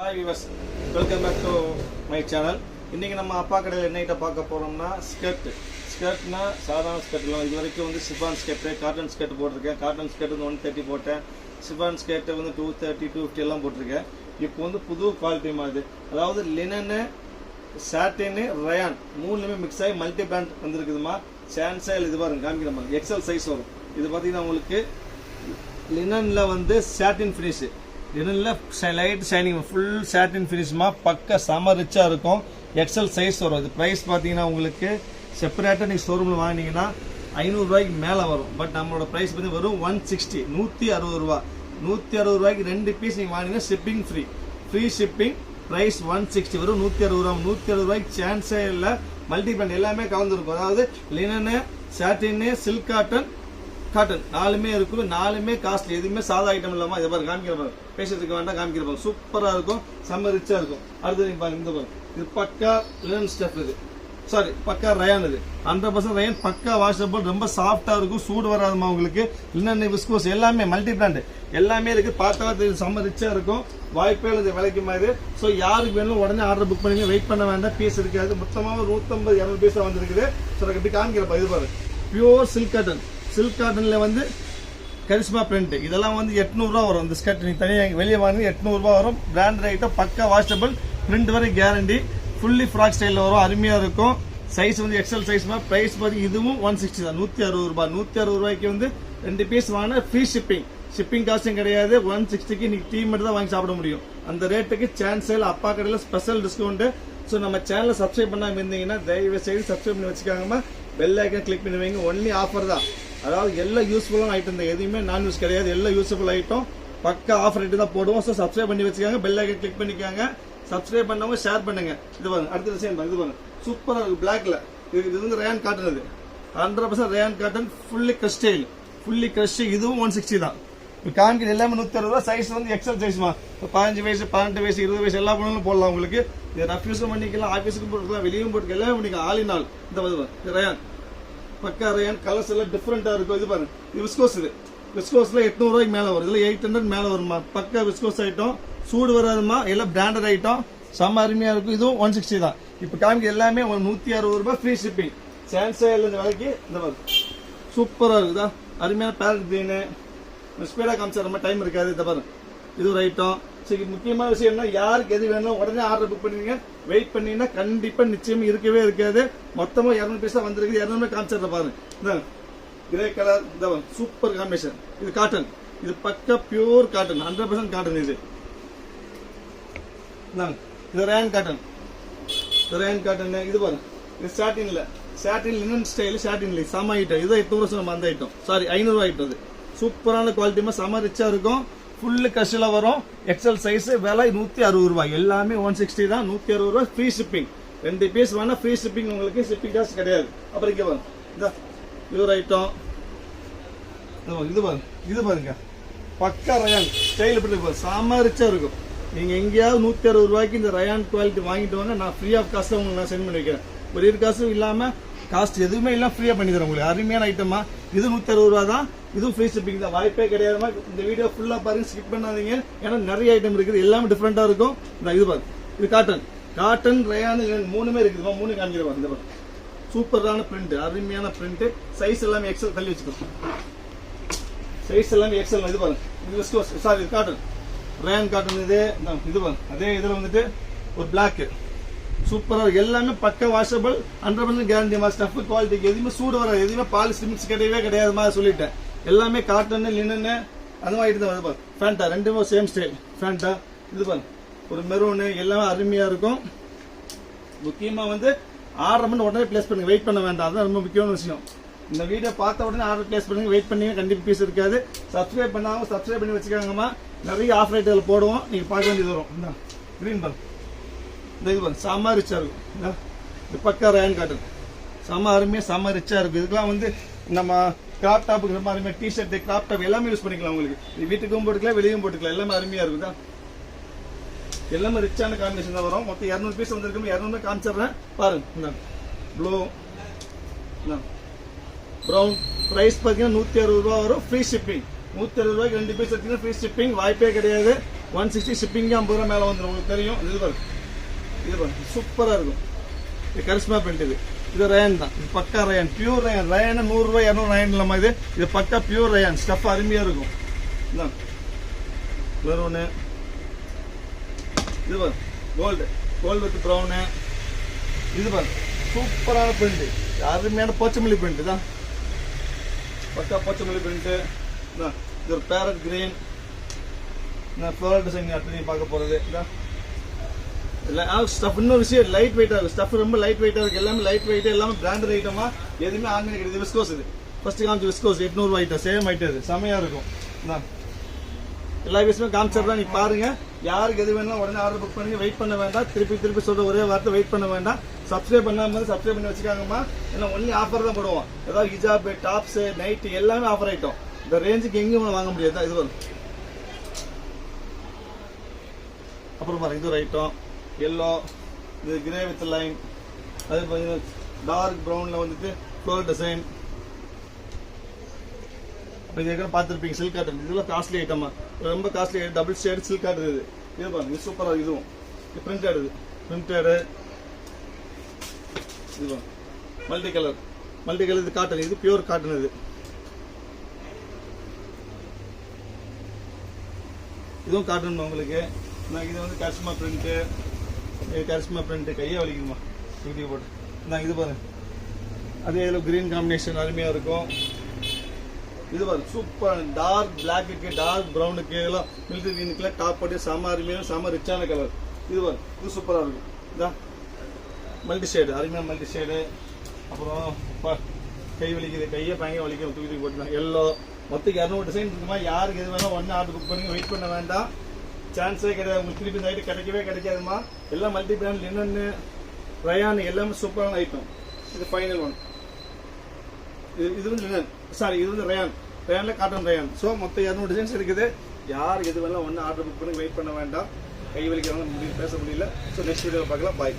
Hi viewers welcome back to my channel இன்றைக்கி நம்ம அப்பா கடையில் என்ன பார்க்க போகிறோம்னா ஸ்கர்ட் ஸ்கர்ட்னா சாதாரண ஸ்கர்ட் இல்லை. இது வரைக்கும் வந்து சிஃபான் ஸ்கர்ட்டு காட்டன் ஸ்கர்ட் போட்டிருக்கேன். காட்டன் ஸ்கர்ட் வந்து ஒன் தேர்ட்டி போட்டேன். சிஃபான் ஸ்கர்ட்டு வந்து டூ தேர்ட்டி டூ ஃபிஃப்டி எல்லாம் போட்டிருக்கேன். இப்போ வந்து புது குவாலிட்டி மாதிரி அதாவது லினனு சாட்டினு ரயான் மூணுலேயுமே மிக்ஸ் ஆகி மல்டி பிராண்ட் வந்துருக்குதுமா. சான்சைல் இது பாருங்க காமிக்கிற மாதிரி எக்ஸல் சைஸ் வரும். இது பார்த்தீங்கன்னா உங்களுக்கு லினனில் வந்து சாட்டின் ஃபினிஷு லினனில் லைட் ஷைனிங் ஃபுல் சாட்டின் ஃபினிஷ்மா பக்க செம ரிச்சாக இருக்கும். எக்ஸல் சைஸ் வரும். இது ப்ரைஸ் பார்த்தீங்கன்னா உங்களுக்கு செப்பரேட்டாக நீங்கள் ஷோரூமில் வாங்கினீங்கன்னா ஐநூறுரூவாய்க்கு மேலே வரும். பட் நம்மளோட ப்ரைஸ் பற்றி வெறும் ஒன் சிக்ஸ்டி நூற்றி அறுபது ரூபா. நூற்றி அறுபது ரூபாய்க்கு ரெண்டு பீஸ் நீங்கள் வாங்கினீங்கன்னா shipping free free shipping price one sixty வரும் நூற்றி அறுபது ரூபா. நூற்றி அறுபது ரூபாய்க்கு சான்ஸே இல்லை. மல்டி பிராண்ட் எல்லாமே கலந்துருக்கும். அதாவது லினனு சாட்டின்னு சில்க் காட்டன் காட்டன். நாலுமே இருக்கும் நாலுமே காஸ்ட்லி எதுவுமே சாதா ஐட்டம் இல்லாமல் இதை பாருங்க காமிக்கிற பாருங்க பேசுறதுக்கு வேண்டாம் காமிக்கிற பாருங்க இருக்கும் செம்ம ரிச்சாக இருக்கும். அடுத்து நீங்க பாருங்க இந்த பாருங்க இது பக்கா லினன் ஸ்டெப் இது. சாரி பக்கா ரயான் இது. ஹண்ட்ரட் பர்சன்ட் ரயான் பக்கா வாஷபிள் ரொம்ப சாஃப்டாக இருக்கும் சூடு வராதுமா உங்களுக்கு. லினன் விஸ்கோஸ் எல்லாமே மல்டி பிராண்டு எல்லாமே இருக்குது பார்த்தா தெரியும் செம்ம ரிச்சாக இருக்கும். வாய்ப்பே இல்லை விலைக்கு மாதிரி ஸோ யாருக்கு வேணும் உடனே ஆர்டர் புக் பண்ணி வெயிட் பண்ண வேண்டாம் பீஸ் இருக்காது மொத்தமாக நூற்றம்பது இரநூறு பீஸாக வந்திருக்குது. ஸோ எனக்கு எப்படி காமிக்கிறப்ப இது பாருங்க பியூர் சில்க் காட்டன் சில்க் காட்டனில் வந்து கரிஷ்மா பிரிண்ட் இதெல்லாம் வந்து எட்நூறுரூவா வரும். இந்த ஸ்கர்ட் நீங்கள் தனியாக வெளியே வாங்கி எட்நூறுரூவா வரும். பிராண்ட் ஐட்டம் பக்கா வாஷபிள் பிரிண்ட் வரை கேரண்டி ஃபுல்லி ஃப்ராக் ஸ்டைலில் வரும். அருமையாக இருக்கும். சைஸ் வந்து எக்ஸல் சைஸ் ப்ரைஸ் பார்த்து இதுவும் ஒன் சிக்ஸ்டி தான். நூற்றி அறுபது ரூபாய். நூற்றி அறுபது ரூபாய்க்கு வந்து ரெண்டு பீஸ் வாங்கினா ஃப்ரீ ஷிப்பிங் ஷிப்பிங் காஸ்ட்டும் கிடையாது. ஒன் சிக்ஸ்டிக்கு இன்றைக்கி டீ மட்டும் தான் வாங்கி சாப்பிட முடியும். அந்த ரேட்டுக்கு சான்ஸ் இல்லை அப்பா கடையில் ஸ்பெஷல் டிஸ்கவுண்ட் ஸோ நம்ம சேனலை சப்ஸ்கிரைப் பண்ணாமல் இருந்தீங்கன்னா தயவு செய்து சப்ஸ்கிரைப் பண்ணி வச்சுக்காங்கம்மா பெல் ஐக்கன் கிளிக் பண்ணி வைங்க. ஒன்லி ஆஃபர் தான். அதாவது எல்லா யூஸ்ஃபுல்லான ஐட்டம் தான். எதுவுமே நான்வெஜ் கிடையாது. எல்லா யூஸ்ஃபுல் ஐட்டம் பக்கா ஆஃபர் ரேட்டு தான் போடுவோம். ஸோ சப்ஸ்கிரைப் பண்ணி வச்சுக்காங்க. பெல் ஐக்கன் கிளிக் பண்ணிக்காங்க. சப்ஸ்கிரைப் பண்ணவங்க ஷேர் பண்ணுங்க. இது பாருங்க. அடுத்த விஷயம் பாருங்க. இது பாருங்க. சூப்பராக இருக்குது பிளாக்ல இது இது வந்து ரேன் காட்டன் இது hundred percent rayon cotton fully கிறிஸ்டைல் fully கிறிஸ்டி இதுவும் ஒன் சிக்ஸ்டி தான். இப்போ கான்கிரீட் எல்லாமே நூற்றி அறுபது ரூபா. சைஸ் வந்து எக்ஸல் சைஸ்மா இப்போ பதினஞ்சு வயசு பன்னெண்டு வயசு இருபது வயசு எல்லா பொண்ணுங்களும் போடலாம் உங்களுக்கு. இது ரஃப் யூஸும் பண்ணிக்கலாம். ஆஃபீஸுக்கும் போட்டுக்கலாம். வெளியும் போட்டுக்கலாம். எல்லாமே பண்ணிக்கலாம். ஆல் இந்த பாருங்க, ரயான் பக்கா ரயான் கலர்ஸ் எல்லாம் டிஃப்ரெண்டா இருக்கும். இது பாருங்க இது விஸ்கோஸ் இது. விஸ்கோஸ்ல எட்நூறுவாய்க்கு மேலே மேல வரும். இதுல எயிட் ஹண்ட்ரட் மேல வருமா பக்கா விஸ்கோஸ் ஐட்டம் சூடு வராதுமா எல்லாம் பிராண்டட் ஐட்டம் செம்ம அருமையா இருக்கும். இதுவும் ஒன் சிக்ஸ்டி தான். இப்போ காமிக்க எல்லாமே ஒரு நூத்தி அறுபது ரூபாய் ஃப்ரீ ஷிப்பிங் சான்ஸே இல்லை இந்த விலைக்கு இந்த பாருங்க சூப்பரா இருக்குதா அருமையான பேரட் பீனு ஸ்பீடா காமிச்சா ரொம்ப டைம் இருக்காது. இந்த பாருங்க இது ஒரு ஐட்டம் சரி முக்கியமான விஷயம் என்ன? யாருக்கு எது வேணும் உடனே ஆர்டர் புக் பண்ணுவீங்க வெயிட் பண்ணீங்கன்னா கண்டிப்பா நிச்சயம் இருக்கவே இருக்காது. மொத்தமா இரநூறு தான் வந்திருக்கு. இரநூறு காமிச்சிடுற பாருங்க. கிரே கலர் இந்த சூப்பர் காம்பினேஷன் இது காட்டன் இது பக்கா pure cotton hundred percent cotton இது. இது ரேன் காட்டன் இது ரேன் காட்டன் இது பாருங்க. இது சாட்டின்ல சாட்டின் லினன் ஸ்டைல் இல்லை செம ஐட்டம் இது எட்நூறு வருஷம் நம்ம அந்த ஐட்டம் சாரி ஐநூறுரூவா ஐட்டம் அது. சூப்பரான குவாலிட்டிமா செம ரிச்சா இருக்கும். ஃபுல்லு கஷ்டில் வரும். எக்ஸல் சைஸு விலை நூற்றி அறுபது ரூபாய். எல்லாமே ஒன் சிக்ஸ்டி தான் நூற்றி அறுபது ரூபாய் ஃப்ரீ ஷிப்பிங் ரெண்டு பீஸ் வேணால் ஃப்ரீ ஷிப்பிங் உங்களுக்கு ஷிப்பிங் காஸ்ட் கிடையாது. அப்புறம் இங்கே பாருங்க. இந்த இது ஐட்டம் இது பாருங்க, இது பாருங்க இது பாருங்க. பக்கா ரயான் ஸ்டைல் எப்படி இருக்கு செம இருக்கும். நீங்கள் எங்கேயாவது நூற்றி அறுபது ரூபாய்க்கு இந்த ரயான் குவாலிட்டி வாங்கிட்டு வாங்க. நான் ஃப்ரீ ஆஃப் காஸ்ட் உங்களுக்கு நான் சென்ட் பண்ணி வைக்கிறேன். ஒரு காசும் இல்லாமல் காஸ்ட் எதுவுமே இல்லை ஃப்ரீயாக பண்ணி தரேன் உங்களுக்கு. அருமையான ஐட்டமா இது நூற்றி அறுபது ரூபா தான். இதுவும் ஃப்ரீ ஷிப்பிங் தான். வாய்ப்பே கிடையாதுமா இந்த வீடியோ ஃபுல்லாக பாருங்க ஸ்கிப் பண்ணாதீங்க. ஏன்னா நிறைய ஐட்டம் இருக்குது. எல்லாமே டிஃப்ரெண்ட்டாக இருக்கும். இந்த இது பாருங்க. இது காட்டன் காட்டன் ரயான் மூணுமே இருக்குதுமா மூணு காமிக்கிறவா இந்த பாருங்க. சூப்பரான பிரிண்ட் அருமையான பிரிண்ட் சைஸ் எல்லாமே எக்ஸல் தள்ளி வச்சுக்கோங்க. சைஸ் எல்லாமே எக்ஸல் இது பாருங்க. இது சாரி இது காட்டன் ரேன் காட்டன் இது. இது பாருங்க. அதே இதில் வந்துட்டு ஒரு பிளாக்கு சூப்பராக இருக்கு. எல்லாமே பக்க வாஷபிள் ஹண்ட்ரட் பர்சன்ட் கேரண்டிமா ஸ்டஃப் குவாலிட்டிக்கு எதுவுமே சூடு வராது. எதுவுமே பாலிஸ் லிமிட்ஸ் கிடையவே கிடையாது மாதிரி சொல்லிட்டேன். எல்லாமே காட்டன் லினனு அந்த மாதிரி தான். வருது ஃபேண்டா ரெண்டுமே சேம் ஸ்டைல் ஃபேண்டா இது பாரு ஒரு மெரூனு எல்லாமே அருமையாக இருக்கும். முக்கியமாக வந்து ஆர்டர் பண்ணி உடனே பிளேஸ் பண்ணுங்க. வெயிட் பண்ண வேண்டாம். அதுதான் ரொம்ப முக்கியமான விஷயம். இந்த வீடியோ பார்த்த உடனே ஆர்டர் பிளேஸ் பண்ணுங்க. வெயிட் பண்ணி கண்டிப்பாக பீஸ் இருக்காது. சப்ஸ்கிரைப் பண்ணாமல் சப்ஸ்கிரைப் பண்ணி வச்சுக்காங்கம்மா. நிறைய ஆஃபர் ஐட்டில் போடுவோம். நீங்கள் பார்க்க வேண்டியது வரும். இந்த கிரீன் இந்த இது பாருங்க செம்ம ரிச்சாக இருக்கும். இந்தா, இது பக்கா ரேன் காட்டன் செம்ம அருமையாக செம்ம ரிச்சாக இருக்கும் இதுக்கெல்லாம் வந்து நம்ம கிராப் டாப்புக்கு ரொம்ப அருமையாக டிஷர்ட்டு கிராப் டாப் எல்லாமே யூஸ் பண்ணிக்கலாம் உங்களுக்கு. வீட்டுக்கும் போட்டுக்கலாம் வெளியும் போட்டுக்கலாம். எல்லாமே அருமையா இருக்குதா எல்லாமே ரிச்சான காம்பினேஷன் தான் வரும். மொத்தம் இரநூறு பீஸ் வந்திருக்கு இரநூறு காமிச்சிடுறேன். பாருங்க இந்த ப்ளூ ப்ரௌன் ப்ரைஸ் பார்த்தீங்கன்னா நூற்றி அறுபது ரூபா வரும். ஃப்ரீ ஷிப்பிங் நூற்றி அறுபது ரூபாய்க்கு ரெண்டு பீஸ் எடுத்தீங்கன்னா ஃப்ரீ ஷிப்பிங் வாய்ப்பே கிடையாது. ஒன் சிக்ஸ்டி ஷிப்பிங்கே ஐம்பது ரூபா மேலே வந்துடும் உங்களுக்கு தெரியும். இது வரும் இது பாருங்க சூப்பராக இருக்கும். இது கரிஸ்மா பிரிண்ட் இது. இது ரயன் தான். இது பக்கா ரயன் பியூர் ரயன் ரயன் நூறுரூவா இரநூறு ரயன் இல்லாமல் இது. இது பக்கா பியூர் ரயன் ஸ்டஃப் அருமையாக இருக்கும். இதான் வேறு ஒன்று இது பாரு கோல்டு கோல்டு வித் ப்ரௌனு இது பாரு சூப்பரான பிரிண்ட் அருமையான போச்சமல்லி பிரிண்ட் தான் பக்கா போச்சமல்லி பிரிண்ட்டு இது ஒரு பேரட் கிரீன் நான் ஃப்ளோரல் டிசைன் அடுத்து பார்க்க போகிறது இதான் ஸ்டஃப் இன்னொரு விஷயம் லைட் வெயிட்டாக இருக்கும் ஸ்டஃப் ரொம்ப லைட் வெயிட்டாக இருக்கு. எல்லாமே லைட் வெயிட்டாக எல்லாமே பிராண்டட் ஐட்டமா எதுவுமே ஆர்கானிக் கிடையாது. விஸ்கோஸ் இது. ஃபர்ஸ்ட் காமிச்சு விஸ்கோஸ் எட்நூறு ஐட்டம் சேம் ஐட்டம் இது. செமையா இருக்கும். இதான். எல்லா விஷயமும் காமிச்சிடுறேன் நீ பாருங்க. யாருக்கு எது வேணாலும் உடனே ஆர்டர் புக் பண்ணி வெயிட் பண்ண வேண்டாம். திருப்பி திருப்பி சொல்ற ஒரே வார்த்தை வெயிட் பண்ண வேண்டாம். சப்ஸ்கிரைப் பண்ணாம சப்ஸ்கிரைப் பண்ணி வச்சுக்காங்கம்மா. ஏன்னா ஒன்லி ஆஃபர் தான் போடுவோம். ஏதாவது ஹிஜாப் டாப்ஸ் நைட் எல்லாமே ஆஃபர் ஐட்டம் இந்த ரேஞ்சுக்கு எங்கேயும் வாங்க முடியாது. இது வரும் அப்புறம் பாருங்க இது ஒரு ஐட்டம் எல்லோ இது கிரே வித் லைன் அது பார்த்தீங்கன்னா டார்க் ப்ரௌனில் வந்துட்டு ஃப்ளோர் டிசைன் இப்போ இது பார்த்துருப்பீங்க சில்க் காட்டன் இதெல்லாம் காஸ்ட்லி ஐட்டமா ரொம்ப காஸ்ட்லி டபுள் ஸ்டேட் சில்க் காட்டன் இது. இது பாருங்க இது சூப்பராக இதுவும் இது. பிரிண்டட் இது. பிரிண்டடு இது மல்டி கலர் மல்டி கலர் இது காட்டன் இது பியூர் காட்டன் இது. இதுவும் காட்டன் உங்களுக்கு. நான் இது வந்து கரிஷ்மா பிரிண்ட்டு கரிஷ்மா பிரிண்ட்டு கையே வலிக்குமா வீடியோ போட்டு நான் இது பாருங்க அதே இதில் க்ரீன் காம்பினேஷன் அருமையாக இருக்கும் இது பாருங்க சூப்பர் டார்க் பிளாக்குக்கு டார்க் ப்ரௌனுக்கு எல்லாம் மில்ட்ரி க்ரீனுக்குலாம் டாப் போட்டு செம அருமையான செம ரிச்சான கலர் இது பாருங்க இது சூப்பராக இருக்கும் இதான் மல்டி ஷேடு அருமையான மல்டி ஷேடு அப்புறம் கை வலிக்குது கையை பயங்கர வலிக்கும் தூக்கி தூக்கி போட்டுலாம் எல்லோ மொத்தம் இரநூறு டிசைன் இருக்குமா யாருக்கு எது வேணாலும் ஒன்று ஆர்டர் புக் பண்ணுங்க வெயிட் பண்ண வேண்டாம் சான்ஸே கிடையாது உங்களுக்கு திருப்பி இந்த ஐட்டம் கிடைக்கவே கிடைக்காதுமா எல்லாம் மல்டி பிராண்ட் என்னென்னு ரயான் எல்லாமே சூப்பரான ஐட்டம் இது ஃபைனல் ஒன் இது இது வந்து லினன் சாரி இது வந்து ரயான் ரயானில் காட்டன் ரயான் ஸோ மொத்தம் இரநூறு டிசைன்ஸ் இருக்குது. யார் எது வேணாலும் ஒன்று ஆர்டர் புக் பண்ணி வெயிட் பண்ண வேண்டாம். கை வலிக்கிறவங்க முடியும் பேச முடியல. ஸோ நெக்ஸ்ட் வீடியோவில் பார்க்கலாம். பாய்